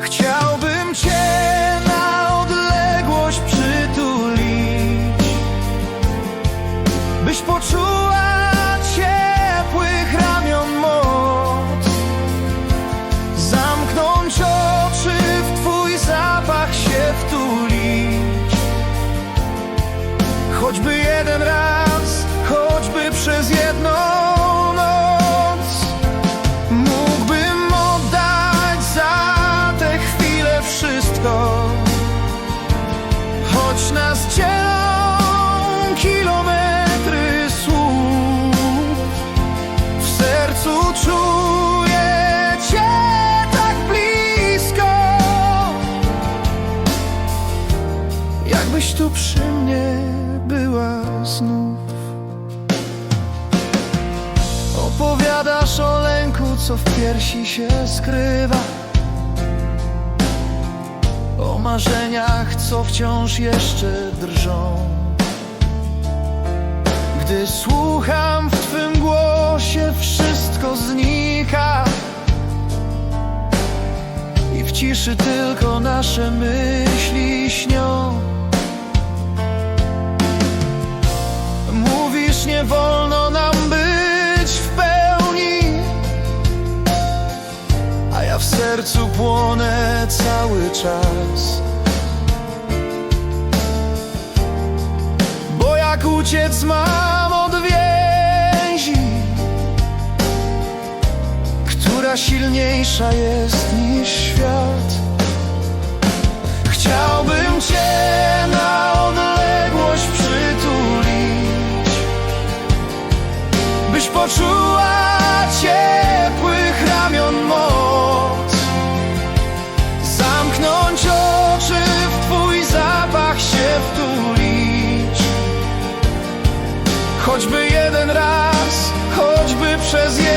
Chciałbym Cię na odległość przytulić Byś poczuła ciepłych ramion moc. Zamknąć oczy, w Twój zapach się wtulić. Choćby jeden raz, co w piersi się skrywa. O marzeniach, co wciąż jeszcze drżą. Gdy słucham w Twym głosie, wszystko znika. I w ciszy tylko nasze myśli śnią. Mówisz, nie wolno płonę cały czas. Bo jak uciec mam od więzi Która silniejsza jest niż świat. Chciałbym Cię na odległość przytulić Byś poczuła ciepłych Choćby jeden raz, choćby przez jedną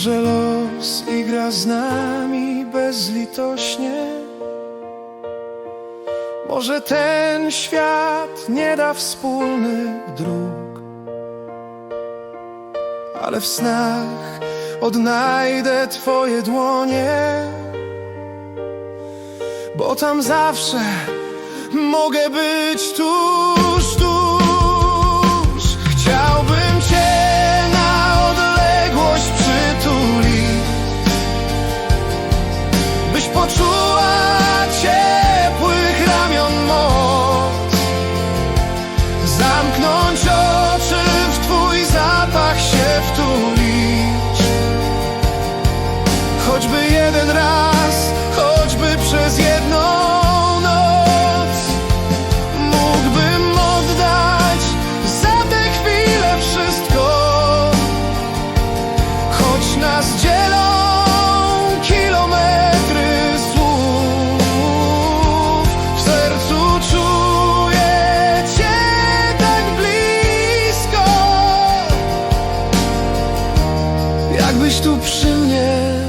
Może los igra z nami bezlitośnie. Może ten świat nie da wspólnych dróg Ale w snach odnajdę Twoje dłonie. Bo tam zawsze mogę być tu tu przy mnie.